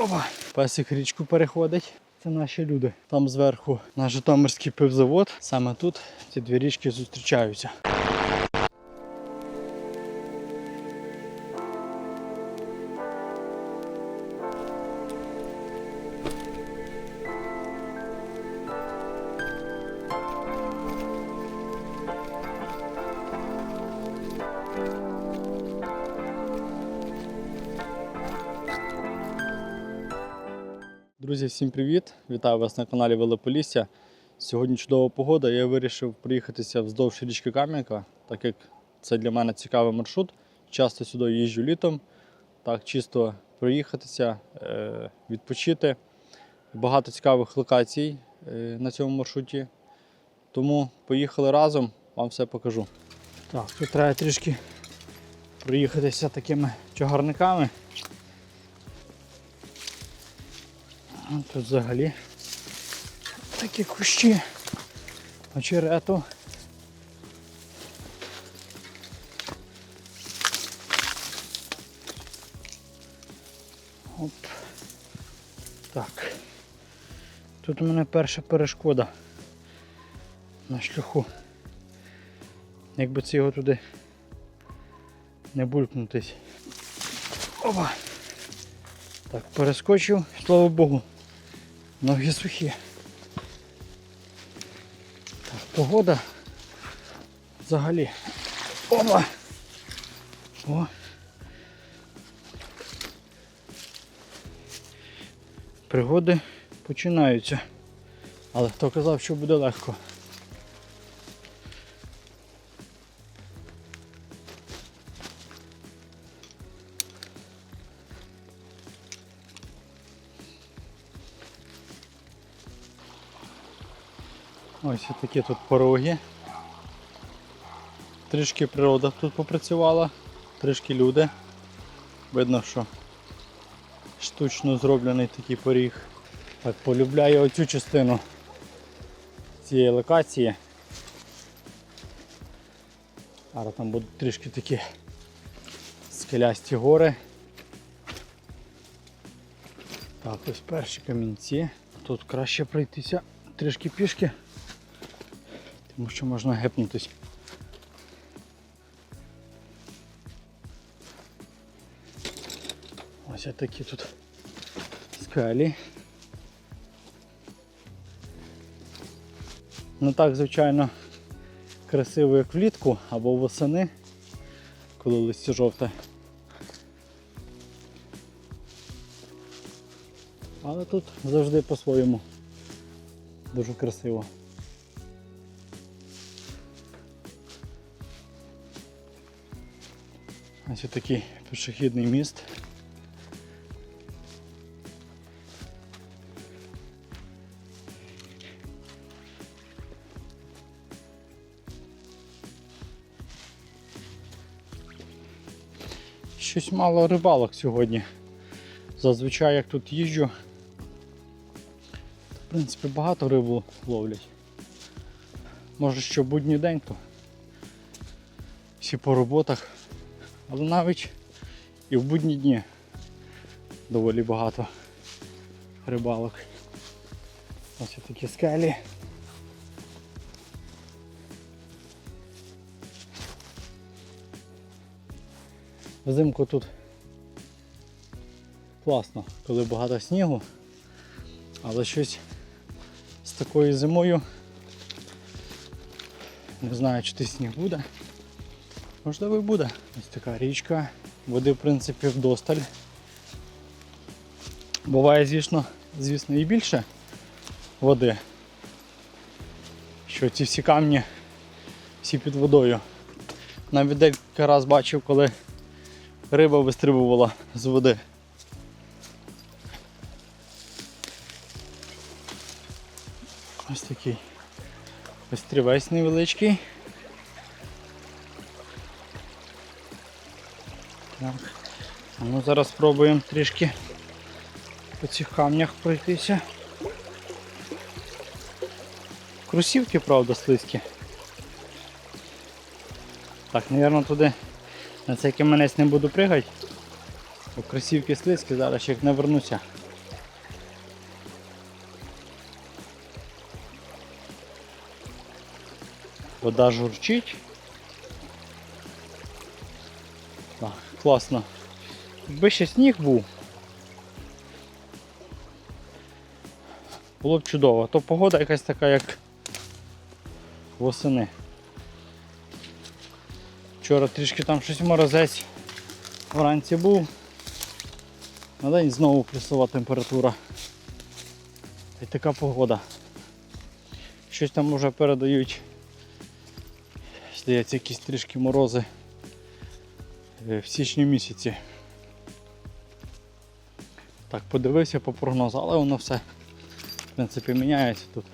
Опа. Песик річку переходить. Це наші люди. Там зверху наш Житомирський пивзавод. Саме тут ці дві річки зустрічаються. Всім привіт! Вітаю вас на каналі Велополісся. Сьогодні чудова погода. Я вирішив приїхатися вздовж річки Кам'янка, так як це для мене цікавий маршрут. Часто сюди їжджу літом. Так, чисто проїхатися, е, відпочити. Багато цікавих локацій е, на цьому маршруті. Тому поїхали разом, вам все покажу. Так, тут треба трішки проїхатися такими чагарниками. Тут взагалі такі кущі очерету. Оп. Так. Тут у мене перша перешкода на шляху. Якби це його туди не булькнутись. Опа! Так, перескочив, слава Богу. Ноги сухі. Так, погода взагалі. Опа! О! Пригоди починаються. Але хто казав, що буде легко. Ось такі тут пороги. Трішки природа тут попрацювала, трішки люди. Видно, що штучно зроблений такий поріг. Так, полюбляю оцю частину цієї локації. Зараз там будуть трішки такі скелясті гори. Так, ось перші камінці. Тут краще пройтися трішки пішки тому що можна гепнутись. Ось такі тут скалі. Не так, звичайно, красиво, як влітку або восени, коли листя жовте. Але тут завжди по-своєму дуже красиво. Ось такий пішохідний міст. Щось мало рибалок сьогодні. Зазвичай як тут їжджу, в принципі багато рибу ловлять. Може що будній день, то всі по роботах. Але навіть і в будні дні доволі багато рибалок. Ось такі скелі. Взимку тут класно, коли багато снігу, але щось з такою зимою не знаю чи ти сніг буде. Можливо і буде. Ось така річка. Води в принципі вдосталь. Буває, звісно, звісно, і більше води. Що ці всі камні всі під водою. Навіть декілька раз бачив, коли риба вистрибувала з води. Ось такий острівець невеличкий. Так. Ну, Зараз спробуємо трішки по цих камнях пройтися. Крусівки, правда, слизькі. Так, мабуть, туди на цей каменець не буду пригати. Бо кросівки слизькі, зараз ще як не вернуся. Вода журчить. Класно. Якби ще сніг був. Було б чудово. То погода якась така, як восени. Вчора трішки там щось морозець вранці був. На день знову плюсова температура. І така погода. Щось там вже передають. Здається, якісь трішки морози в січні місяці. Так, подивився по прогнозу, але воно все в принципі міняється тут.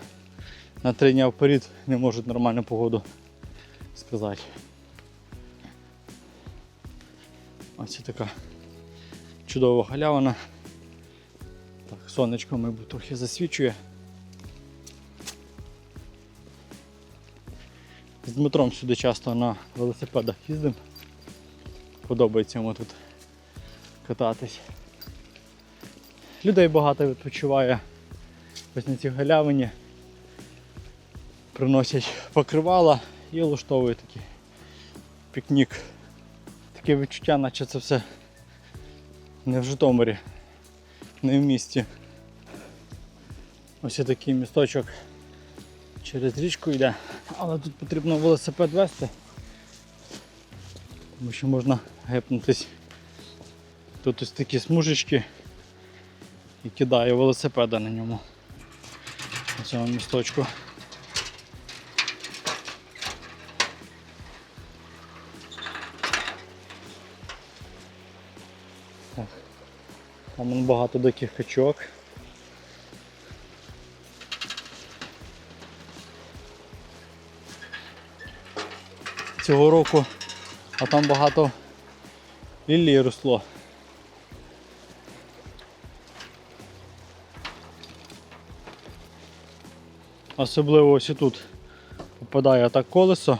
На три дні вперед не можуть нормальну погоду сказати. Ось така чудова галявина. Так, сонечко, мабуть, трохи засвічує. З Дмитром сюди часто на велосипедах їздимо. Подобається йому тут кататись. Людей багато відпочиває ось на цій галявині. Приносять покривала і влаштовують такий пікнік. Таке відчуття, наче це все не в Житомирі, не в місті. Ось такий місточок через річку йде, але тут потрібно велосипед вести, тому що можна гепнутись. Тут ось такі смужечки і кидає велосипеда на ньому. На цьому місточку. Там багато диких качок. Цього року, а там багато лілії росло. Особливо ось і тут попадає так колесо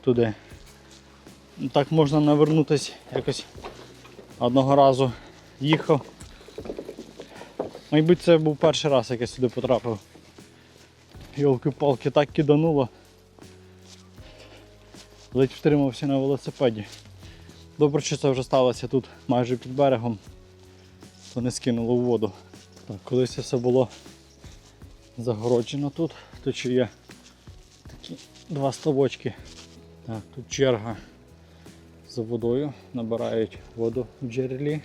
туди. Так можна навернутися якось одного разу їхав. Мабуть, це був перший раз, як я сюди потрапив. Йолки-палки так кидануло. Ледь втримався на велосипеді. Добре, що це вже сталося тут майже під берегом, то не скинуло в воду. Так, колись все було загороджено тут. Тут є такі два ставочки. Так, тут черга за водою, набирають воду в джерелі.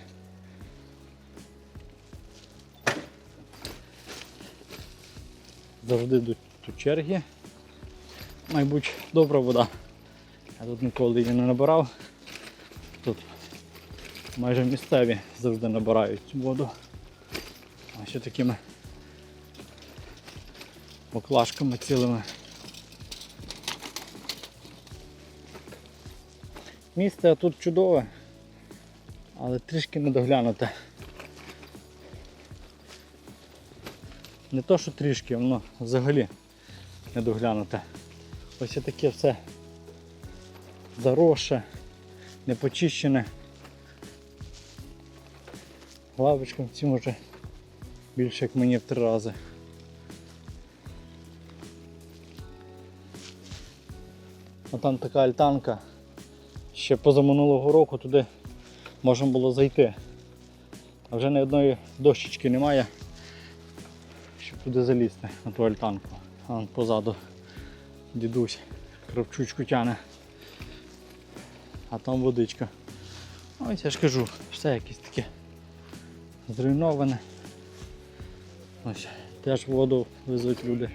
Завжди йдуть тут черги. Мабуть, добра вода. Я тут ніколи її не набирав. Майже місцеві завжди набирають воду. А ще такими баклажками цілими. Місце тут чудове, але трішки недоглянуте. Не то, що трішки, воно взагалі недоглянуте. Ось таке все заросше, непочищене. Лавочкам цим вже більше як мені в три рази. А там така альтанка. Ще позаминулого року туди можна було зайти. А вже ні одної дощечки немає, щоб туди залізти на ту альтанку. А позаду дідусь кравчучку тяне. А там водичка. Ось я ж кажу, все якесь таке зруйноване. Ось, теж воду везуть люди.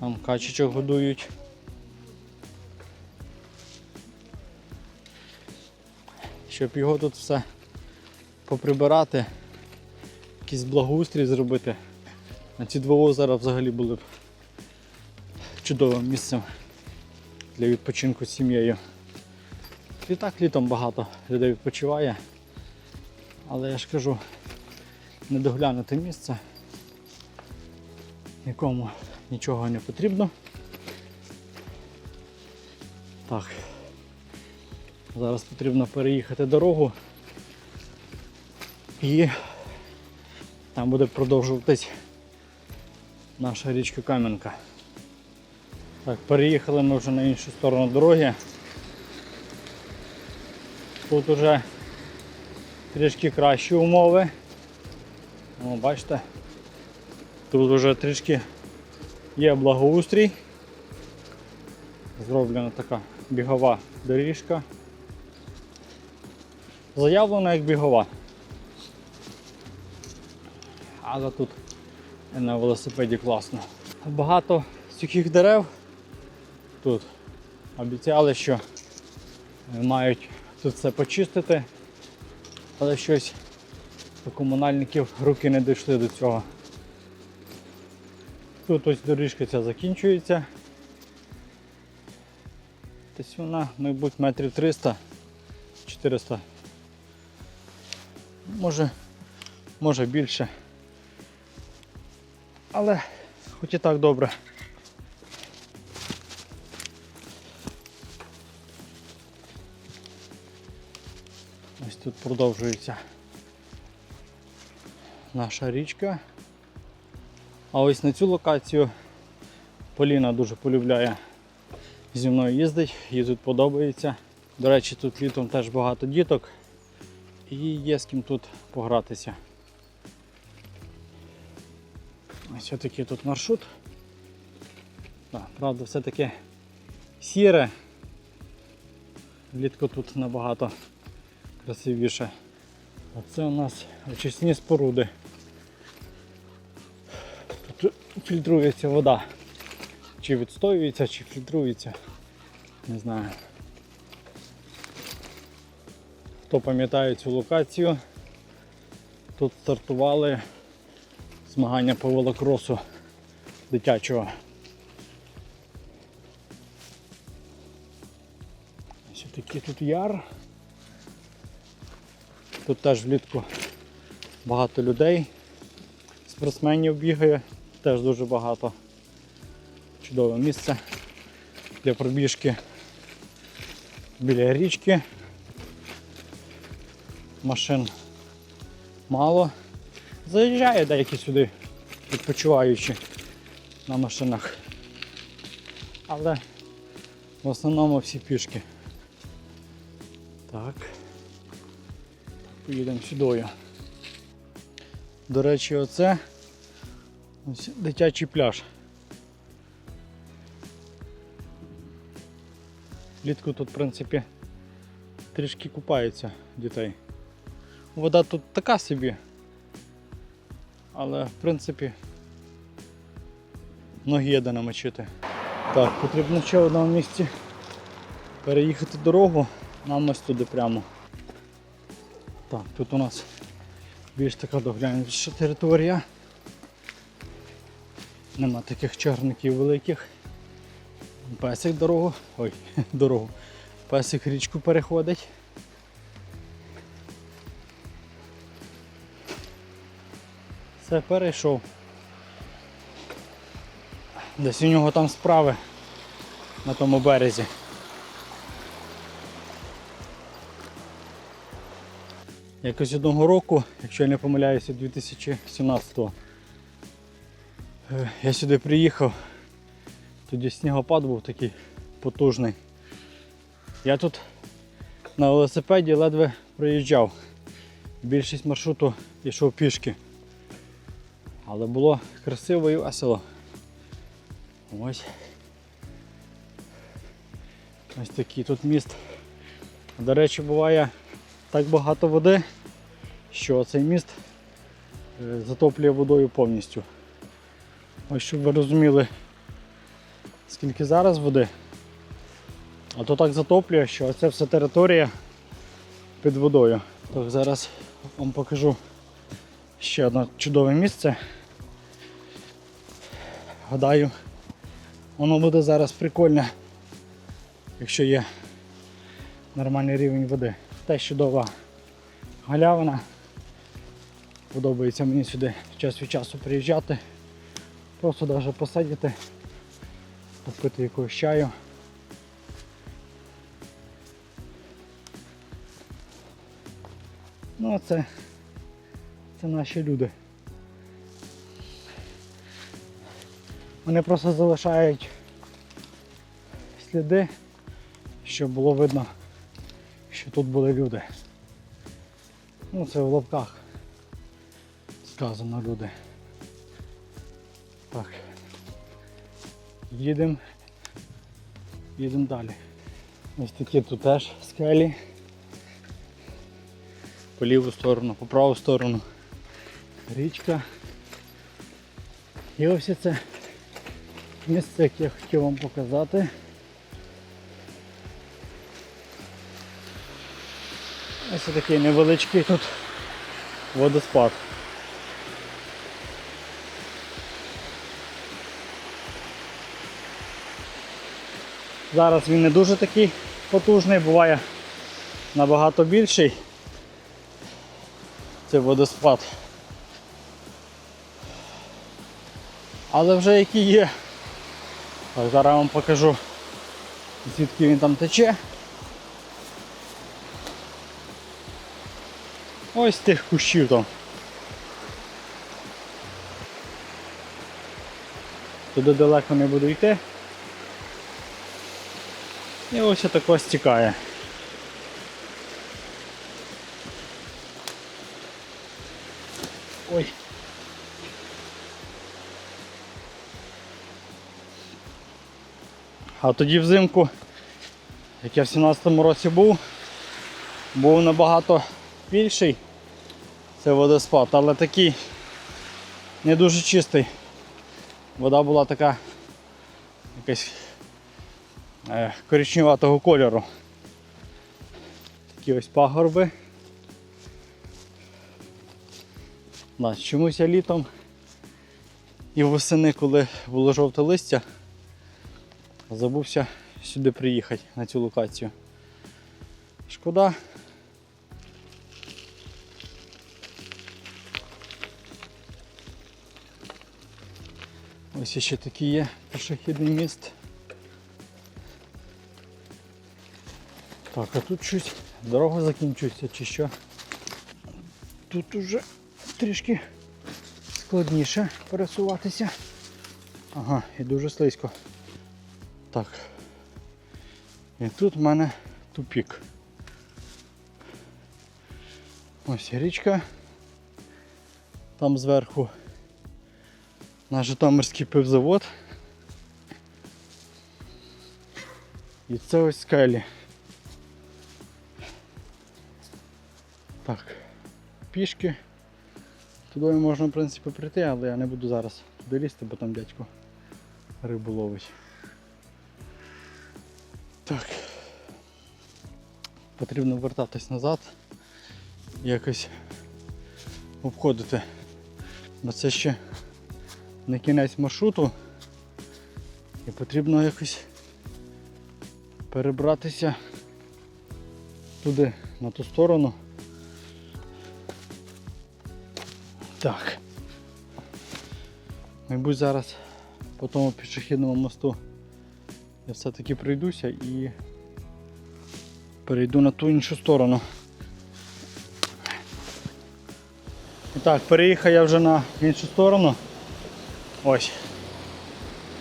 Там качечок годують. Щоб його тут все поприбирати, якийсь благоустрій зробити. На ці два озера взагалі були б чудовим місцем для відпочинку з сім'єю. І так літом багато людей відпочиває. Але я ж кажу, недоглянуте місце. Нікому нічого не потрібно. Так. Зараз потрібно переїхати дорогу і там буде продовжуватись наша річка Кам'янка. Так, переїхали ми вже на іншу сторону дороги. Тут уже трішки кращі умови. О, бачите, тут вже трішки є благоустрій. Зроблена така бігова доріжка. Заявлена як бігова. Але тут на велосипеді класно. Багато сухих дерев тут. Обіцяли, що мають тут все почистити, але щось у комунальників руки не дійшли до цього. Тут ось доріжка ця закінчується. Десь вона, мабуть, метрів 300 400. Може, може більше. Але хоч і так добре. Ось тут продовжується наша річка. А ось на цю локацію Поліна дуже полюбляє зі мною їздить, їй тут подобається. До речі, тут літом теж багато діток і є з ким тут погратися. Ось такий тут маршрут. Так, правда, все-таки сіре. Влітку тут набагато красивіше. А це у нас очисні споруди. Тут фільтрується вода. Чи відстоюється, чи фільтрується. Не знаю. Хто пам'ятає цю локацію, тут стартували змагання по велокросу дитячого. Ось такий тут яр. Тут теж влітку багато людей, спортсменів бігає, теж дуже багато. Чудове місце для пробіжки біля річки. Машин мало. Заїжджає деякі сюди, відпочиваючи на машинах. Але в основному всі пішки. Так. Поїдемо сюдою. До речі, оце ось дитячий пляж. Влітку тут, в принципі, трішки купаються дітей. Вода тут така собі, але в принципі ноги є де намочити. Так, потрібно ще в одному місці переїхати дорогу, нам ось туди прямо. Так, тут у нас більш така доглянута територія. Нема таких чарників великих. Песик дорогу. Ой, дорогу. Песик річку переходить. Все, перейшов. Десь у нього там справи на тому березі. Якось одного року, якщо я не помиляюся, 2017-го, е, я сюди приїхав, тоді снігопад був такий потужний. Я тут на велосипеді ледве проїжджав. Більшість маршруту йшов пішки. Але було красиво і весело. Ось. Ось такий тут міст. До речі, буває так багато води, що цей міст е, затоплює водою повністю. Ось щоб ви розуміли, скільки зараз води, а то так затоплює, що це вся територія під водою. Так, зараз вам покажу ще одне чудове місце. Гадаю, воно буде зараз прикольне, якщо є нормальний рівень води. Теж чудова галявина. Подобається мені сюди час від часу приїжджати. Просто навіть посидіти, попити якогось чаю. Ну а це, це наші люди. Вони просто залишають сліди, щоб було видно, що тут були люди. Ну, це в лапках сказано люди. Так. Їдемо. Їдемо далі. Ось такі тут теж скелі. По ліву сторону, по праву сторону. Річка. І ось це місце, яке я хотів вам показати. Ось такий невеличкий тут водоспад. Зараз він не дуже такий потужний, буває набагато більший. Це водоспад. Але вже який є. Так, зараз вам покажу звідки він там тече. Ось тих кущів там. Туди далеко не буду йти. І ось тако стікає. Ой. А тоді взимку, як я в 17-му році був, був набагато більший це водоспад, але такий не дуже чистий. Вода була така якась коричневатого кольору. Такі ось пагорби. Чомусь я літом і восени, коли було жовте листя, забувся сюди приїхати на цю локацію. Шкода. Ось ще такий є пішохідний міст. Так, а тут щось дорога закінчується чи що. Тут уже трішки складніше пересуватися. Ага, і дуже слизько. Так. І тут в мене тупік. Ось річка. Там зверху наш Житомирський пивзавод. І це ось скелі. Так, пішки. Туди можна в принципі прийти, але я не буду зараз туди лізти, бо там дядько рибу ловить. Так. Потрібно вертатись назад якось обходити. Бо це ще не кінець маршруту і потрібно якось перебратися туди, на ту сторону. Так. Мабуть, зараз по тому пішохідному мосту я все-таки пройдуся і перейду на ту іншу сторону. І так, переїхав я вже на іншу сторону. Ось.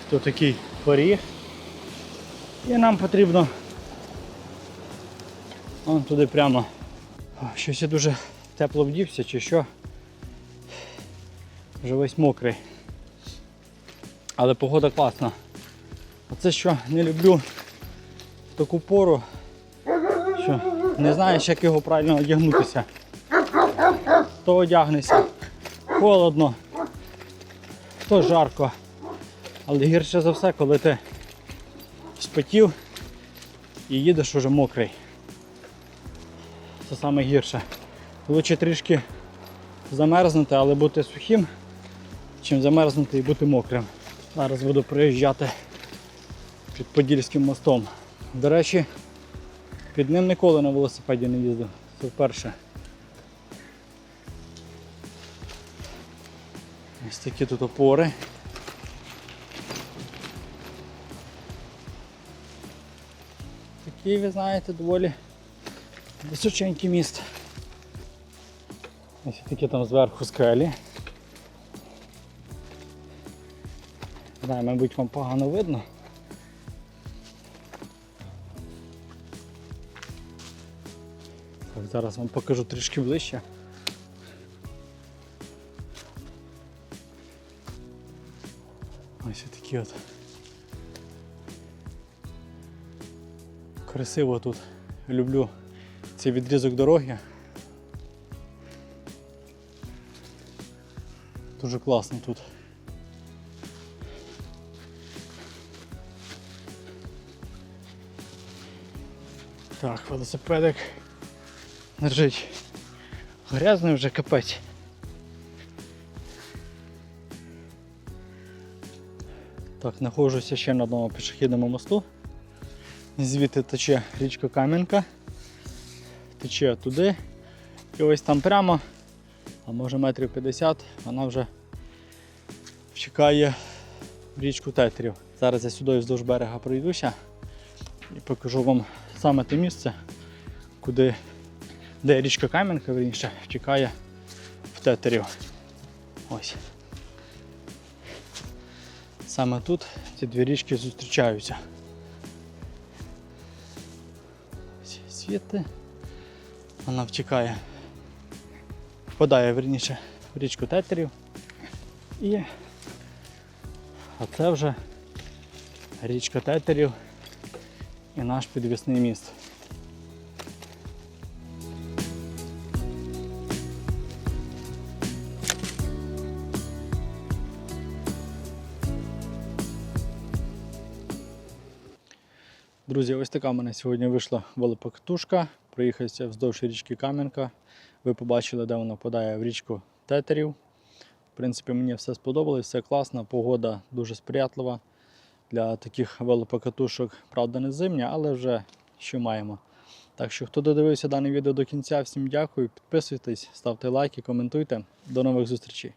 Тут такий поріг. І нам потрібно вон туди прямо. Щось я дуже тепло вдівся чи що. Вже весь мокрий. Але погода класна. Оце що не люблю в таку пору, що не знаєш, як його правильно одягнутися. То одягнешся. Холодно, то жарко. Але гірше за все, коли ти спотів і їдеш уже мокрий. Це саме гірше. Лучше трішки замерзнути, але бути сухим, чим замерзнути і бути мокрим. Зараз буду проїжджати під Подільським мостом. До речі, під ним ніколи на велосипеді не їздив. Це вперше. Ось такі тут опори. Такий, ви знаєте, доволі височенький міст. Ось такі там зверху скелі. знаю, мабуть, вам погано видно. Так, Зараз вам покажу трішки ближче. Ось такі от красиво тут. Люблю цей відрізок дороги. Дуже класно тут. Так, велосипедик лежить. Грязний вже капець. Так, знаходжуся ще на одному пішохідному мосту. Звідти тече річка Кам'янка. Тече туди. І ось там прямо, а може метрів 50, вона вже в річку Тетрів. Зараз я сюди вздовж берега пройдуся і покажу вам саме те місце, куди, де річка Кам'янка вірніше, втікає в Тетерів. Ось. Саме тут ці дві річки зустрічаються. Світи. Вона втікає, впадає верніше в річку Тетерів. І а це вже річка Тетерів і наш підвісний міст. Друзі, ось така в мене сьогодні вийшла велопокатушка. Проїхався вздовж річки Кам'янка. Ви побачили, де вона впадає в річку Тетерів. В принципі, мені все сподобалось, все класно, погода дуже сприятлива для таких велопокатушок. Правда, не зимня, але вже що маємо. Так що, хто додивився дане відео до кінця, всім дякую. Підписуйтесь, ставте лайки, коментуйте. До нових зустрічей.